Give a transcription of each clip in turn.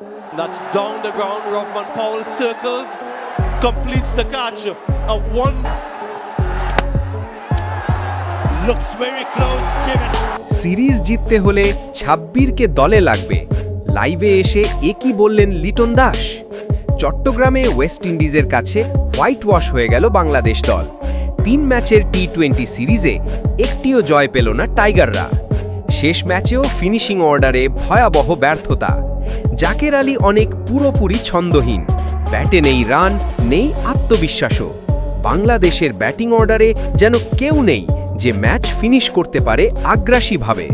That's down the ground. Rothman Powell circles, completes the catch. A one. Looks very close, Kevin. Series জিততে হলে ছাব্বিরকে দলে লাগবে লাইভে এসে একই বললেন লিটন দাস চট্টগ্রামে ওয়েস্ট ইন্ডিজের কাছে হোয়াইট ওয়াশ হয়ে গেল বাংলাদেশ দল তিন ম্যাচের টি টোয়েন্টি সিরিজে একটিও জয় পেল না টাইগাররা শেষ ম্যাচেও ফিনিশিং অর্ডারে ভয়াবহ ব্যর্থতা জাকের আলী অনেক পুরোপুরি ছন্দহীন। ব্যাটে নেই রান, নেই আত্মবিশ্বাসও। বাংলাদেশের ব্যাটিং অর্ডারে যেন কেউ নেই যে ম্যাচ ফিনিশ করতে পারে আগ্রাসীভাবে।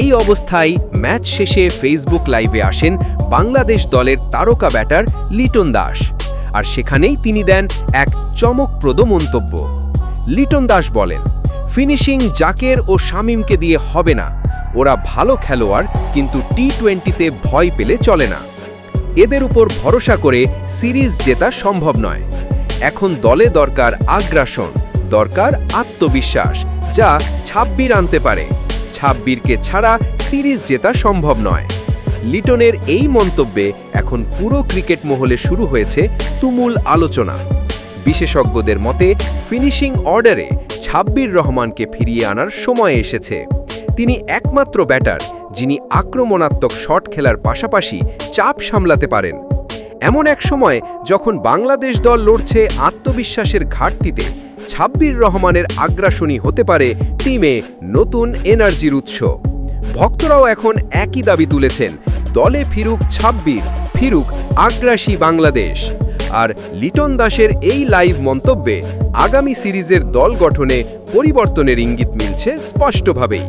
এই অবস্থায় ম্যাচ শেষে ফেসবুক লাইভে আসেন বাংলাদেশ দলের তারকা ব্যাটার লিটন দাস। আর সেখানেই তিনি দেন এক চমকপ্রদ মন্তব্য। লিটন দাস বলেন, ফিনিশিং জাকের ও শামিমকে দিয়ে হবে না। ওরা ভালো খেলোয়াড়, কিন্তু টি টোয়েন্টিতে ভয় পেলে চলে না। এদের উপর ভরসা করে সিরিজ জেতা সম্ভব নয়। এখন দলে দরকার আগ্রাসন, দরকার আত্মবিশ্বাস, যা ছাব্বির আনতে পারে। ছাব্বিরকে ছাড়া সিরিজ জেতা সম্ভব নয়। লিটনের এই মন্তব্যে এখন পুরো ক্রিকেট মহলে শুরু হয়েছে তুমুল আলোচনা। বিশেষজ্ঞদের মতে, ফিনিশিং অর্ডারে ছাব্বির রহমানকে ফিরিয়ে আনার সময় এসেছে। তিনি একমাত্র ব্যাটার, যিনি আক্রমণাত্মক শট খেলার পাশাপাশি চাপ সামলাতে পারেন। এমন এক সময় যখন বাংলাদেশ দল লড়ছে আত্মবিশ্বাসের ঘাটতিতে, ছাব্বির রহমানের আগ্রাসনী হতে পারে টিমে নতুন এনার্জির উৎস। ভক্তরাও এখন একই দাবি তুলেছেন, দলে ফিরুক ছাব্বির, ফিরুক আগ্রাসী বাংলাদেশ। আর লিটন দাসের এই লাইভ মন্তব্যে আগামী সিরিজের দল গঠনে পরিবর্তনের ইঙ্গিত মিলছে স্পষ্টভাবেই।